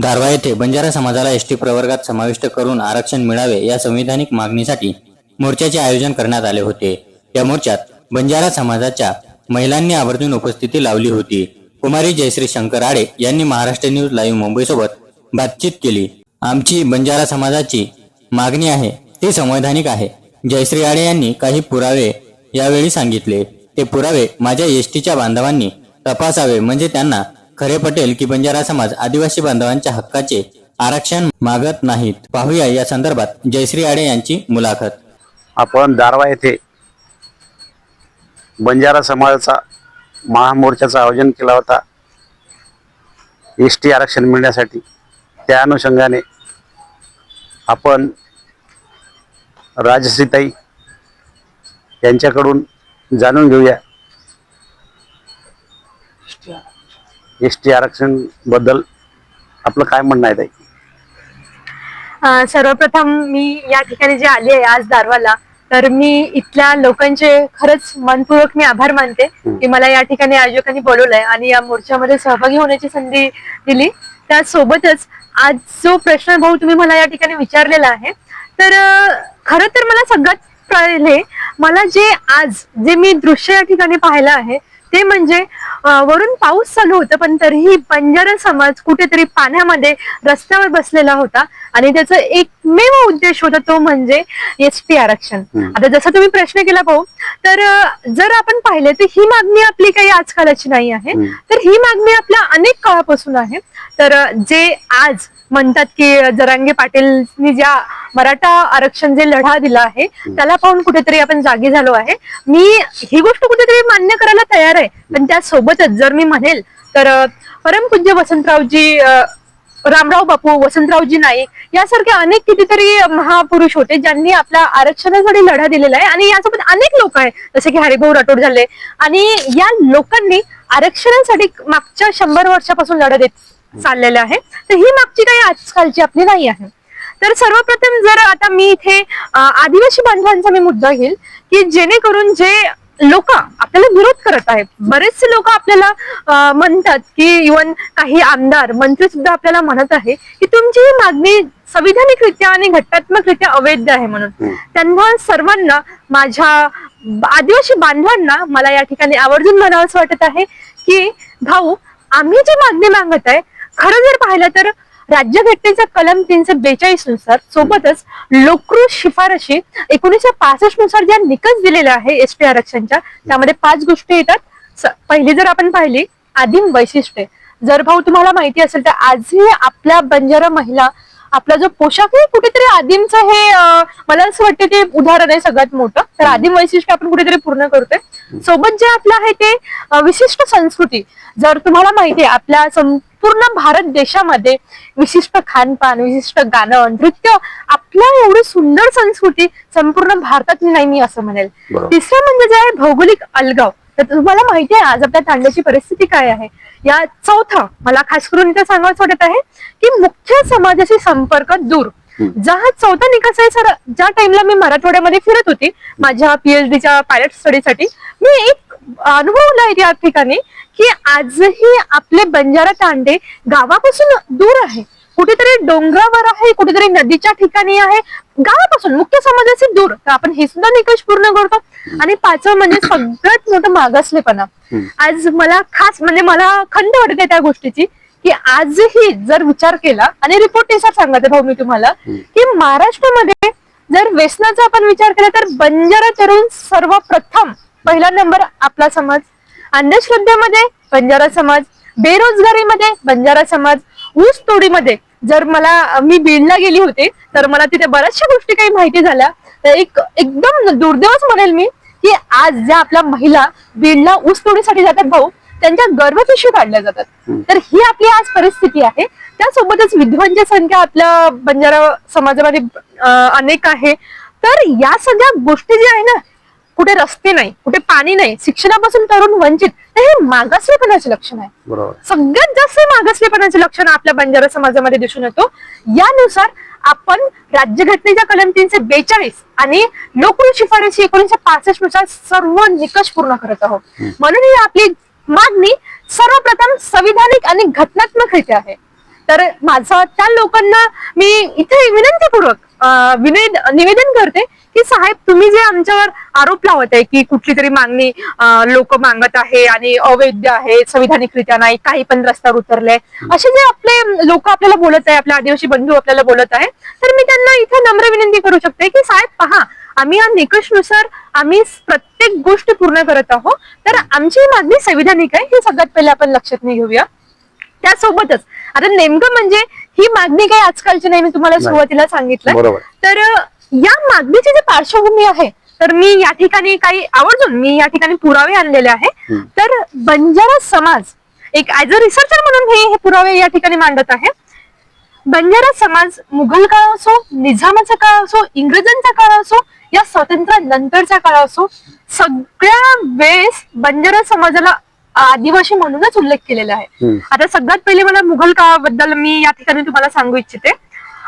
दारवा येथे बंजारा समाजाला एसटी प्रवर्गात समाविष्ट करून आरक्षण मिळावे या संविधानिक मागणीसाठी मोर्चाचे आयोजन करण्यात आले होते. या मोर्चात बंजारा समाजाच्या महिलांनी आवर्जून उपस्थिती लावली होती. कुमारी जयश्री शंकर आडे यांनी महाराष्ट्र न्यूज लाईव्ह मुंबई सोबत बातचीत केली. आमची बंजारा समाजाची मागणी आहे ती संवैधानिक आहे. जयश्री आडे यांनी काही पुरावे यावेळी सांगितले. ते पुरावे माझ्या एसटीच्या बांधवांनी तपासावे म्हणजे त्यांना खरे पटेल की बंजारा समाज आदिवासी बांधवांच्या हक्काचे आरक्षण मागत नाहीत. पाहूया या संदर्भात जयश्री आडे यांची मुलाखत. आपण दारवा येथे बंजारा समाजाचा महामोर्चाचं आयोजन केला होता. एस टी आरक्षण मिळण्यासाठी. त्या अनुषंगाने आपण राजश्रीताई यांच्याकडून जाणून घेऊया. एस टी आरक्षणबद्दल आपलं काय म्हणणं आहे ताई? अ, सर्वप्रथम मी या ठिकाणी जे आली आहे आज दारवाला तर मी इथल्या लोकांचे खरंच मनपूर्वक मी आभार मानते की मला या ठिकाणी आयोजकांनी बोलवलंय आणि या मोर्चामध्ये सहभागी होण्याची संधी दिली. त्यासोबतच आज जो प्रश्न भाऊ तुम्ही मला या ठिकाणी विचारलेला आहे तर अ, खरं तर मला सगळ्यात पहिले मला जे आज जे मी दृश्य या ठिकाणी पाहिलं आहे ते म्हणजे वरून पाऊस चालू होता पण तरीही बंजारा समाज कुठेतरी पाण्यामध्ये रस्त्यावर बसलेला होता आणि त्याचा एकमेव उद्देश होता तो म्हणजे एस टी आरक्षण. आता जसा तुम्ही प्रश्न केला भाऊ तर जर आपण पाहिले तर ही मागणी आपली काही आजकालाची नाही आहे. तर ही मागणी आपल्या अनेक काळापासून आहे तर जे आज म्हणतात की जरांगे पाटीलनी ज्या मराठा आरक्षण जे लढा दिला आहे त्याला पाहून कुठेतरी आपण जागी झालो आहे. मी ही गोष्ट कुठेतरी मान्य करायला तयार आहे पण त्यासोबतच जर मी म्हणेल तर परमपूज्य वसंतरावजी रामराव बापू वसंतरावजी नाईक यासारखे अनेक कितीतरी महापुरुष होते ज्यांनी आपल्या आरक्षणासाठी लढा दिलेला आहे आणि यासोबत अनेक लोक आहेत जसे की हरिभाऊ राठोड झाले. आणि या लोकांनी आरक्षणासाठी मागच्या शंभर वर्षापासून लढा देत चाललेले आहे. तर ही मागची काही आजकालची आपली नाही आहे. तर सर्वप्रथम जर आता मी इथे आदिवासी बांधवांचा मी मुद्दा घेईल की जेणेकरून जे लोक आपल्याला विरोध करत आहेत बरेचसे लोक आपल्याला म्हणतात की इवन काही आमदार मंत्री सुद्धा आपल्याला म्हणत आहे की तुमची ही मागणी संविधानिकरित्या आणि घटनात्मकरित्या अवैध आहे म्हणून. त्यांना सर्वांना माझ्या आदिवासी बांधवांना मला या ठिकाणी आवर्जून म्हणावं असं वाटत आहे की भाऊ आम्ही जी मागणी मागत आहे खरं जर पाहिलं तर राज्यघटनेचा कलम तीनशे बेचाळीसनुसार सोबतच लोककृत शिफारशी एकोणीसशे पासष्टनुसार ज्या निकष दिलेल्या आहे एस टी आरक्षणच्या त्यामध्ये पाच गोष्टी येतात. पहिली जर आपण पाहिली आदिम वैशिष्ट्ये. जर भाऊ तुम्हाला माहिती असेल तर आजही आपल्या बंजारा महिला आपला जो पोशाख आहे कुठेतरी आदिमचं हे मला असं वाटतं ते उदाहरण आहे सगळ्यात मोठं. तर आदिम वैशिष्ट्य आपण कुठेतरी पूर्ण करतोय. सोबत जे आपलं आहे ते विशिष्ट संस्कृती. जर तुम्हाला माहिती आहे आपल्या संपूर्ण भारत देशामध्ये विशिष्ट खानपान विशिष्ट गाणं नृत्य आपल्या एवढी सुंदर संस्कृती संपूर्ण भारतात नाही मी असं म्हणेल. तिसरं म्हणजे जे आहे भौगोलिक अलगाव. तर तुम्हाला माहिती आहे आज आपल्या तांड्याची परिस्थिती काय आहे? या चौथा मला खास करून इथे सांगावंच वाटत आहे की मुख्य समाजाशी संपर्क दूर. जा हा चौथा निकष आहे सर. ज्या टाइमला मी मराठवाड्यामध्ये फिरत होती माझ्या पीएचडीच्या पायलट स्टडीसाठी मी एक अनुभवला आहे या ठिकाणी की आजही आपले बंजारा तांडे गावापासून दूर आहे. कुठेतरी डोंगरावर आहे कुठेतरी नदीच्या ठिकाणी आहे. गावापासून मुख्य समाजाचे दूर. तर आपण हे सुद्धा निकष पूर्ण करतो. आणि पाचवं म्हणजे सगळ्यात मोठं मागासलेपणा. आज मला खास म्हणजे मला खंत वाटते त्या गोष्टीची की आजही जर विचार केला आणि रिपोर्ट सांगते भाऊ मी तुम्हाला की महाराष्ट्रामध्ये जर व्यसनाचा आपण विचार केला तर बंजारा तरुण सर्वप्रथम पहिला नंबर आपला समाज. अंधश्रद्धेमध्ये बंजारा समाज बेरोजगारीमध्ये बंजारा समाज ऊस तोडीमध्ये. जर मला मी बीडला गेली होते तर मला तिथे बऱ्याचशा गोष्टी काही माहिती झाल्या. तर एक एकदम दुर्दैवच म्हणेल मी की आज ज्या आपल्या महिला बीडला ऊस तोडीसाठी जातात भाऊ त्यांच्या गर्भपिशवी काढल्या जातात. तर ही आपली आज परिस्थिती आहे. त्यासोबतच विधवांची संख्या आपल्या बंजारा समाजामध्ये अनेक आहे. तर या सगळ्या गोष्टी ज्या आहे ना कुठे रस्ते नाही कुठे पाणी नाही शिक्षणापासून तरुण वंचित तर हे मागासलेपणाचे लक्षण आहे. बरोबर. सगळ्यात जास्त मागासलेपणाचे लक्षण आपल्या बंजारा समाजामध्ये दिसून येतो. यानुसार आपण राज्यघटनेच्या कलम तीनशे बेचाळीस आणि लोककृत शिफारशी एकोणीशे पासष्टनुसार सर्व निकष पूर्ण करत आहोत. म्हणून ही आपली मागणी सर्वप्रथम संविधानिक आणि घटनात्मक रित्या आहे. तर माझं त्या लोकांना मी इथे विनंतीपूर्वक अं, विनय निवेदन करते की साहेब तुम्ही जे आमच्यावर आरोप लावत आहे की कुठली तरी मागणी लोक मागत आहे आणि अवैध आहे संविधानिकरित्या नाही काही पण रस्त्यावर उतरले असे जे आपले लोक आपल्याला बोलत आहे आपले आदिवासी बंधू आपल्याला बोलत आहे तर मी त्यांना इथे नम्र विनंती करू शकते की साहेब पहा आम्ही या निकषनुसार आम्ही प्रत्येक गोष्ट पूर्ण करत आहोत तर आमची मागणी संविधानिक आहे हे सगळ्यात पहिले आपण लक्षात नाही घेऊया त्यासोबतच आता नेमकं म्हणजे ही मागणी काही आजकालची नाही मी तुम्हाला. सुरुवातीला सांगितलं. तर या मागणीची जी पार्श्वभूमी आहे तर मी या ठिकाणी काही आवर्जून मी या ठिकाणी पुरावे आणलेले आहे. तर बंजारा समाज एक ऍज अ रिसर्चर म्हणून हे हे पुरावे या ठिकाणी मांडत आहे बंजारा समाज मुघल काळ असो निझामाचा काळ असो इंग्रजांचा काळ असो या स्वातंत्र्यानंतरचा काळ असो सगळ्या वेळेस बंजारा समाजाला आदिवासी म्हणूनच उल्लेख केलेला आहे. आता सगळ्यात पहिले मला मुघल काळाबद्दल मी या ठिकाणी तुम्हाला सांगू इच्छिते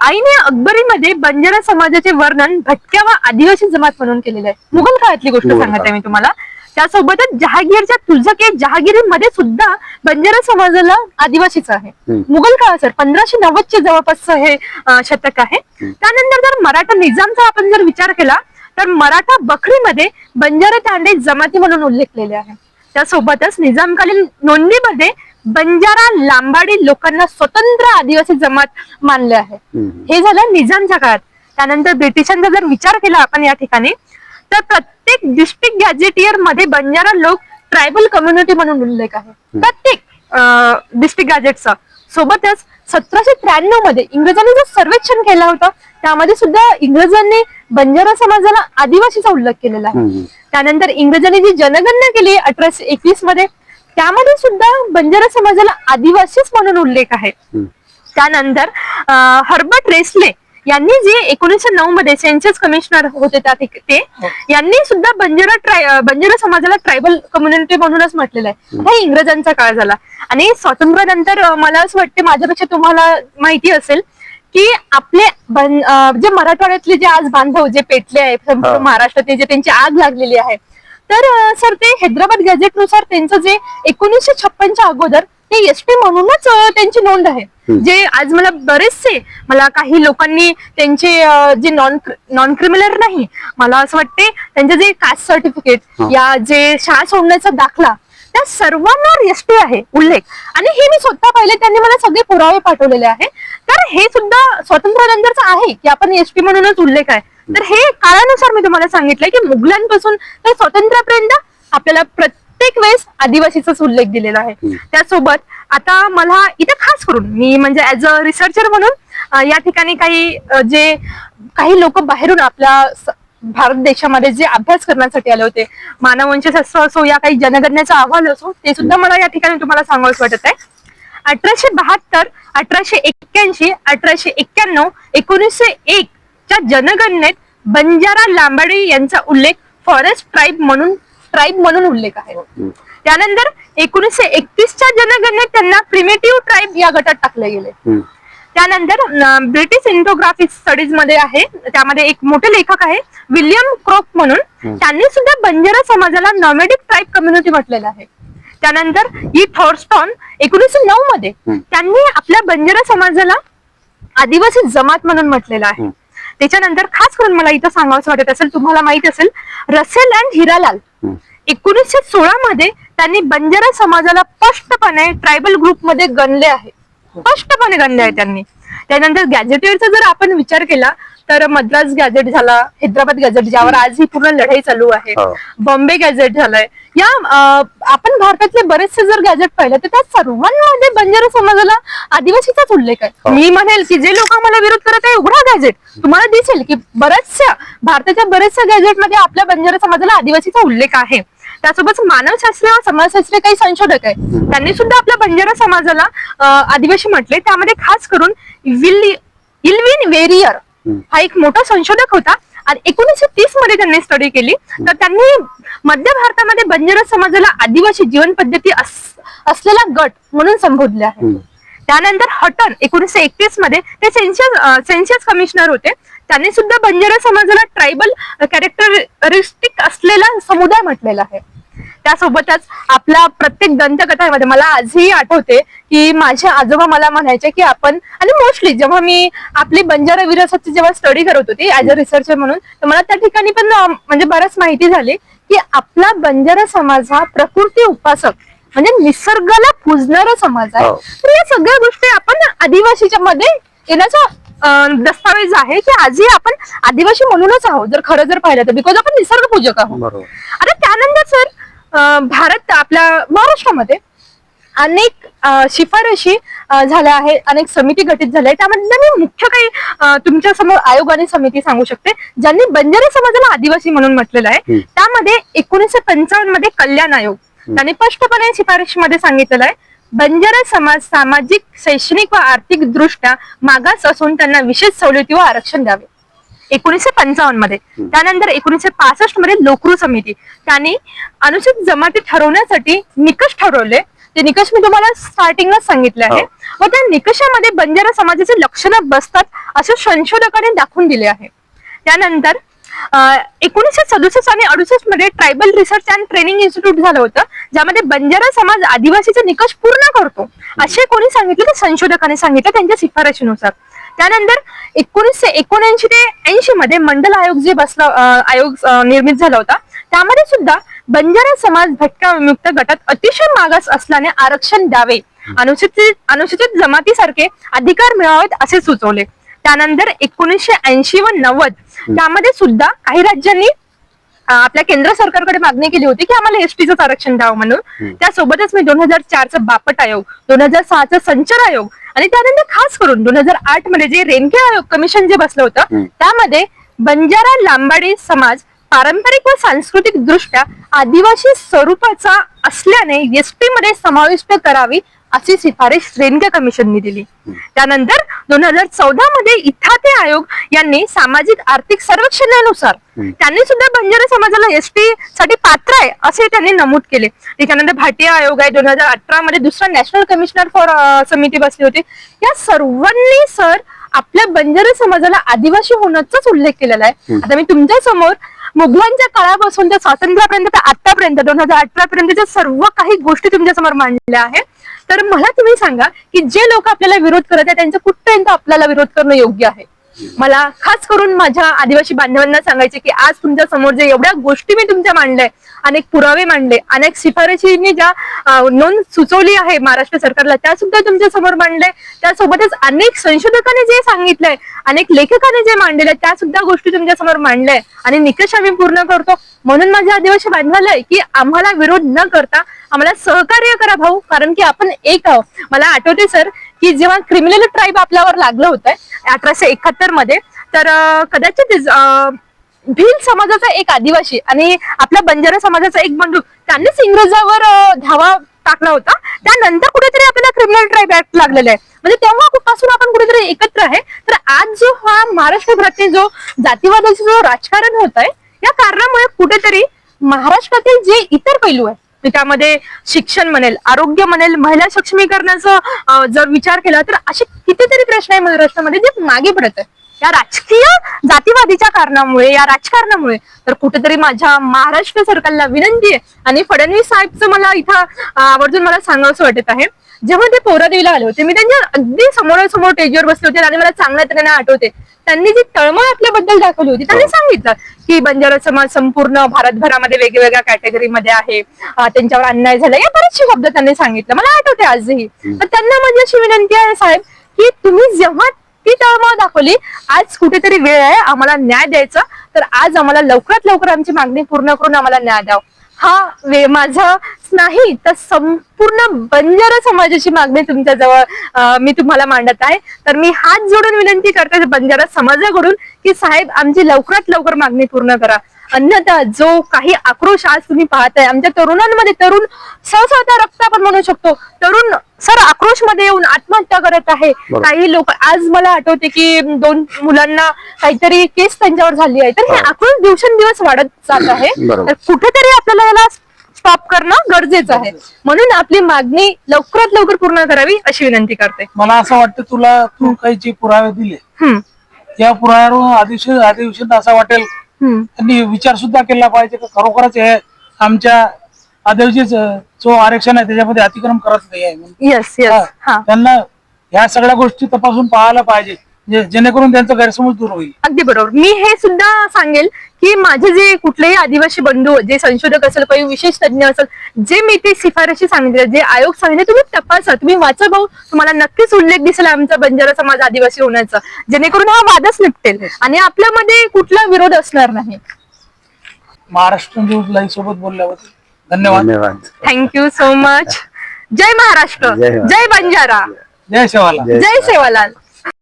आईने अकबरीमध्ये बंजारा समाजाचे वर्णन भटक्या व आदिवासी जमात म्हणून केलेलं आहे. मुघल काळातली गोष्ट मुघल सांगते काळ. मी तुम्हाला. त्यासोबतच जहागीरच्या तुळजाके जहागिरीमध्ये सुद्धा बंजारा समाजाला आदिवासीच आहे. मुघल काळ सर पंधराशे नव्वदच्या जवळपास हे शतक आहे. त्यानंतर जर मराठा निजामचा आपण जर विचार केला तर मराठा बखरीमध्ये बंजारा तांडे जमाती म्हणून उल्लेखलेले आहे. त्यासोबतच निजामकालीन नोंदणीमध्ये बंजारा लांबाडी लोकांना स्वतंत्र आदिवासी जमात मानले आहे. हे झालं निजामच्या काळात. त्यानंतर ब्रिटिशांचा जर विचार केला आपण या ठिकाणी तर प्रत्येक डिस्ट्रिक्ट गॅजेटियरमध्ये बंजारा लोक ट्रायबल कम्युनिटी म्हणून उल्लेख आहे. प्रत्येक डिस्ट्रिक्ट गॅजेटचा सोबतच सतराशे त्र्याण्णवमध्ये इंग्रजांनी जो सर्वेक्षण केला होता त्यामध्ये सुद्धा इंग्रजांनी बंजारा समाजाला आदिवासीचा उल्लेख केलेला आहे. त्यानंतर इंग्रजांनी जी जनगणना केली अठराशे एकवीसमध्ये त्यामध्ये सुद्धा बंजारा समाजाला आदिवासीच म्हणून उल्लेख आहे. त्यानंतर हर्बर्ट रेस्ले यांनी जे एकोणीसशे नऊ मध्ये सेन्सस कमिशनर होते त्या ते यांनी सुद्धा बंजारा ट्राय बंजारा समाजाला ट्रायबल कम्युनिटी म्हणूनच म्हटलेलं आहे. हा इंग्रजांचा काळ झाला. आणि स्वातंत्र्यानंतर मला असं वाटते माझ्यापेक्षा तुम्हाला माहिती असेल की आपले जे मराठवाड्यातले जे आज बांधव जे पेटले आहे संपूर्ण हा. महाराष्ट्रात जे त्यांची आग लागलेली आहे तर सर ते हैदराबाद गॅझेटनुसार त्यांचं जे एकोणीसशे छप्पनच्या अगोदर ते एस टी म्हणूनच त्यांची नोंद आहे. जे आज मला बरेचसे मला काही लोकांनी त्यांचे जे नॉन नॉन क्रिमिनल नाही मला असं वाटते त्यांचे जे कास्ट सर्टिफिकेट. या जे शाळा सोडण्याचा दाखला त्या सर्वांवर एस टी आहे उल्लेख. आणि हे मी स्वतः पाहिले त्यांनी मला सगळे पुरावे पाठवलेले आहे तर हे सुद्धा स्वातंत्र्यानंतरच आहे की आपण एस टी म्हणूनच उल्लेख आहे. तर हे काळानुसार मी तुम्हाला सांगितलंय की मुघलांपासून तर स्वातंत्र्यापर्यंत आपल्याला प्रत्येक वेळेस आदिवासीचाच उल्लेख दिलेला आहे. त्यासोबत आता मला इथे खास करून मी म्हणजे ऍज अ रिसर्चर म्हणून या ठिकाणी काही जे काही लोक बाहेरून आपल्या भारत देशामध्ये जे अभ्यास करण्यासाठी आले होते मानववंशशास्त्र असो या काही जनगणनेचा अहवाल असो ते सुद्धा मला या ठिकाणी तुम्हाला सांगावंच वाटत आहे अठराशे बहात्तर अठराशे एक्क्याऐंशी अठराशे एक्क्याण्णव एकोणीसशे एक च्या जनगणनेत बंजारा लांबाडी यांचा उल्लेख फॉरेस्ट ट्राईब म्हणून ट्राईब म्हणून उल्लेख आहे. त्यानंतर एकोणीसशे एकतीसच्या जनगणनेत त्यांना प्रिमेटिव्ह ट्राईब या गटात टाकले गेले. त्यानंतर ब्रिटिश इंटोग्राफिक स्टडीजमध्ये आहे त्यामध्ये एक मोठे लेखक आहे विल्यम क्रोक म्हणून. त्यांनी सुद्धा बंजारा समाजाला नॉमेडिक ट्राईब कम्युनिटी म्हटलेलं आहे त्यानंतर ही थॉर्स्टॉन एकोणीसशे नऊ मध्ये. त्यांनी आपल्या बंजारा समाजाला आदिवासी जमात म्हणून म्हटलेलं आहे. त्याच्यानंतर खास करून मला इथं सांगावंसं वाटत असेल तुम्हाला माहीत असेल रसेल अँड हिरालाल. एकोणीसशे सोळा मध्ये त्यांनी बंजारा समाजाला स्पष्टपणे ट्रायबल ग्रुपमध्ये गणले आहे स्पष्टपणे गणले आहे त्यांनी. त्यानंतर गॅझेटियरचा जर आपण विचार केला तर मद्रास गॅझेट झाला हैदराबाद गॅझेट ज्यावर आज ही पूर्ण लढाई चालू आहे. बॉम्बे गॅझेट झालंय. या आपण भारतातले बरेचसे जर गॅझेट पाहिलं तर त्या सर्वांमध्ये बंजारा समाजाला आदिवासीचाच उल्लेख आहे. मी म्हणेल की जे लोक आम्हाला विरोध करत आहे उघडा गॅझेट तुम्हाला दिसेल की बऱ्याचशा भारताच्या बऱ्याचशा गॅझेटमध्ये आपल्या बंजारा समाजाला आदिवासीचा उल्लेख आहे. त्यासोबत मानवशास्त्रीय व समाजशास्त्रीय काही संशोधक आहे त्यांनी सुद्धा आपल्या बंजारा समाजाला आदिवासी म्हटले त्यामध्ये खास करून विल्ली इल्विन वेरियर. हा एक मोठा संशोधक होता. आणि एकोणीसशे तीसमध्ये त्यांनी स्टडी केली. तर त्यांनी मध्य भारतामध्ये बंजारा समाजाला आदिवासी जीवन पद्धती अस- असलेला गट म्हणून संबोधले आहे. त्यानंतर हटन एकोणीसशे एकतीसमध्ये ते सेन्शियस सेन्शियस कमिशनर होते. त्यांनी सुद्धा बंजारा समाजाला ट्रायबल कॅरेक्टरिस्टिक असलेला समुदाय म्हटलेला आहे. त्यासोबतच आपल्या प्रत्येक दंतकथामध्ये मला आजही आठवते की माझे आजोबा मला म्हणायचे की आपण आणि मोस्टली जेव्हा मी आपली बंजारा विरासतची जेव्हा स्टडी करत होती ऍज अ रिसर्चर म्हणून तर मला त्या ठिकाणी पण म्हणजे बरंच माहिती झाली की आपला बंजारा समाज हा प्रकृती उपासक म्हणजे निसर्गाला पूजणारा समाज आहे. हो. तर या सगळ्या गोष्टी आपण आदिवासीच्या मध्ये येण्याचा दस्तावेज आहे की आजही आपण आदिवासी म्हणूनच आहोत. जर खरं जर पाहिलं तर बिकॉज आपण निसर्ग पूजक आहोत आता त्यानंतर सर भारत आपल्या महाराष्ट्रामध्ये अनेक शिफारशी झाल्या आहेत अनेक समिती गठीत झाल्या आहेत. त्यामध्ये मी मुख्य काही तुमच्यासमोर आयोग आणि समिती सांगू शकते ज्यांनी बंजारा समाजाला आदिवासी म्हणून म्हटलेलं आहे. त्यामध्ये एकोणीसशे पंचावन्नमध्ये कल्याण आयोग. त्यांनी स्पष्टपणे शिफारशीमध्ये सांगितलेलं आहे बंजारा समाज सामाजिक शैक्षणिक व आर्थिक दृष्ट्या मागास असून त्यांना विशेष सवलती व आरक्षण द्यावे. एकोणीसशे पंचावन्नमध्ये त्यानंतर एकोणीसशे पासष्टमध्ये लोकरू समिती. त्यांनी अनुसूचित जमाती ठरवण्यासाठी निकष ठरवले. ते निकष मी तुम्हाला स्टार्टिंगलाच सांगितले आहे. व त्या निकषामध्ये बंजारा समाजाचे लक्षणं बसतात असे संशोधकांनी दाखवून दिले आहे. त्यानंतर एकोणीसशे सदुसष्ट आणि अडुसष्टमध्ये tribal research and training institute झालं होतं ज्यामध्ये बंजारा समाज आदिवासीचे निकष पूर्ण करतो. असे कोणी सांगितलं तर संशोधकांनी सांगितलं त्यांच्या शिफारशीनुसार. त्यानंतर एकोणीसशे एकोणऐंशी ते ऐंशी मध्ये मंडल आयोग जे बसला आयोग निर्मित झाला होता त्यामध्ये सुद्धा बंजारा समाज भटका विमुक्त गटात अतिशय मागास असल्याने आरक्षण द्यावे. अनुसूचित अनुसूचित जमातीसारखे अधिकार मिळावेत असे सुचवले. त्यानंतर एकोणीसशे ऐंशी व नव्वद त्यामध्ये सुद्धा काही राज्यांनी आपल्या केंद्र सरकारकडे मागणी केली होती की आम्हाला एसटीचं आरक्षण द्यावं म्हणून त्यासोबतच मी दोन हजार चारचा बापट आयोग दोन हजार सहाचा संचार आयोग आणि त्यानंतर खास करून दोन हजार आठमध्ये जे रेनके आयोग कमिशन जे बसलं होतं. त्यामध्ये बंजारा लांबाडी समाज पारंपरिक व सांस्कृतिक दृष्ट्या आदिवासी स्वरूपाचा असल्याने एसटी मध्ये समाविष्ट करावी अशी शिफारस रेनके कमिशननी दिली. त्यानंतर दोन हजार चौदा मध्ये इथाते आयोग यांनी सामाजिक आर्थिक सर्वेक्षणानुसार. त्यांनी सुद्धा बंजारा समाजाला एसटी साठी पात्र आहे असे त्यांनी नमूद केले. त्याच्यानंतर भाटिया आयोग आहे दोन हजार अठरा मध्ये दुसरा नॅशनल कमिशनर फॉर समिती बसली होती. या सर्वांनी सर आपल्या बंजारा समाजाला आदिवासी होण्याचाच उल्लेख केलेला आहे. आता मी तुमच्यासमोर मुघलांच्या काळापासून ते स्वातंत्र्यापर्यंत आतापर्यंत दोन हजार अठरा पर्यंतच्या सर्व काही गोष्टी तुमच्यासमोर मांडल्या आहेत. तर मला तुम्ही सांगा की जे लोक आपल्याला विरोध करत आहेत त्यांच्या कुठपर्यंत आपल्याला विरोध करणं योग्य आहे? मला खास करून माझ्या आदिवासी बांधवांना सांगायचे की आज तुमच्यासमोर जे एवढ्या गोष्टी मी तुमच्या मांडल्या अनेक पुरावे मांडले अनेक शिफारशींनी ज्या नोंद सुचवली आहे महाराष्ट्र सरकारला त्या सुद्धा तुमच्यासमोर मांडले त्यासोबतच अनेक संशोधकांनी जे सांगितलंय अनेक लेखकाने जे मांडले त्या सुद्धा गोष्टी तुमच्यासमोर मांडल्या आणि निकष आम्ही पूर्ण करतो. म्हणून माझ्या आदिवासी बांधवाला आहे की आम्हाला विरोध न करता आम्हाला सहकार्य करा भाऊ कारण की आपण एक आहोत. मला आठवते सर की जेव्हा क्रिमिनल ट्राईब आपल्यावर लागलं होतं अठराशे एकाहत्तरमध्ये तर कदाचित भील समाजाचा एक आदिवासी आणि आपल्या बंजारा समाजाचा एक बंधू त्यांनीच इंग्रजावर धावा टाकला होता. त्यानंतर कुठेतरी आपल्याला क्रिमिनल ट्राईब ऍक्ट लागलेला आहे. म्हणजे तेव्हा पासून आपण कुठेतरी एकत्र आहे. तर आज जो हा महाराष्ट्रभरातील जो जातीवादाचा जो राजकारण होत आहे या कारणामुळे कुठेतरी महाराष्ट्रातील जे इतर पैलू आहे त्यामध्ये शिक्षण म्हणेल आरोग्य म्हणेल महिला सक्षमीकरणाचा जर विचार केला तर असे कितीतरी प्रश्न आहे महाराष्ट्रामध्ये जे मागे पडत आहे या राजकीय जातीवादीच्या कारणामुळे या राजकारणामुळे तर कुठेतरी माझ्या महाराष्ट्र सरकारला विनंती आहे. आणि फडणवीस साहेबचं मला इथं आवर्जून मला सांगावंसं वाटत आहे. जेव्हा ते पोरादेवीला आले होते मी त्यांच्या अगदी समोरासमोर टेजवर बसले होते आणि मला चांगल्या तऱ्हेने आठवते. त्यांनी जी तळमळ आपल्याबद्दल दाखवली होती त्यांनी सांगितलं की बंजारा समाज संपूर्ण भारतभरामध्ये वेगवेगळ्या कॅटेगरीमध्ये आहे. त्यांच्यावर अन्याय झाला या बरेचसे शब्द त्यांनी सांगितलं. मला आठवते आजही. तर त्यांना माझी अशी विनंती आहे साहेब की तुम्ही जेव्हा ती तळमळ दाखवली आज कुठेतरी वेळ आहे आम्हाला न्याय द्यायचा. तर आज आम्हाला लवकरात लवकर आमची मागणी पूर्ण करून आम्हाला न्याय द्यावा. हा वे माझा नाही तर संपूर्ण बंजारा समाजाची मागणी तुमच्या जवळ मी तुम्हाला मांडत आहे. तर मी हात जोडून विनंती करते बंजारा समाजाकडून की साहेब आमची लवकरात लवकर मागणी पूर्ण करा. अन्यथा जो काही आक्रोश आज तुम्ही पाहताय आमच्या तरुणांमध्ये तरुण सहसा रक्त आपण म्हणू शकतो. तरुण सर आक्रोशमध्ये येऊन आत्महत्या करत आहे. काही लोक आज मला आठवते की दोन मुलांना काहीतरी केस त्यांच्यावर झाली आहे. तर हे. आक्रोश दिवसेंदिवस वाढत जात आहे. तर कुठेतरी आपल्याला याला स्टॉप करणं गरजेचं आहे. म्हणून आपली मागणी लवकरात लवकर पूर्ण करावी अशी विनंती करते. मला असं वाटतं तुला तू काही जे पुरावे दिले या पुराव्यावरून अधिवेशन अधिवेशन असं वाटेल. त्यांनी विचार सुद्धा केला पाहिजे की खरोखरच हे आमच्या आदिवासी जो आरक्षण आहे त्याच्यामध्ये अतिक्रम करत नाही आहे. येस येस हा. हा. त्यांना ह्या सगळ्या गोष्टी तपासून पाहायला पाहिजे जे- जेणेकरून त्यांचा गैरसमज दूर होईल. अगदी बरोबर. मी हे सुद्धा सांगेल की माझे जे कुठलेही आदिवासी बंधू जे संशोधक असेल काही विशेष तज्ञ असेल जे मी ते शिफारशी सांगितले जे आयोग सांगितले तुम्ही तपासा. तुम्ही वाचा भाऊ. तुम्हाला नक्कीच उल्लेख दिसेल आमचा बंजारा समाज आदिवासी होण्याचा. जेणेकरून हा वादच निपटेल. आणि आपल्यामध्ये कुठला विरोध असणार नाही. महाराष्ट्र न्यूज लाईव्ह सोबत बोलल्याबद्दल धन्यवाद. धन्यवाद. थँक्यू सो मच जय महाराष्ट्र. जय महाराष्ट्र. जय बंजारा. जय शिवाला जय जय सेवालाल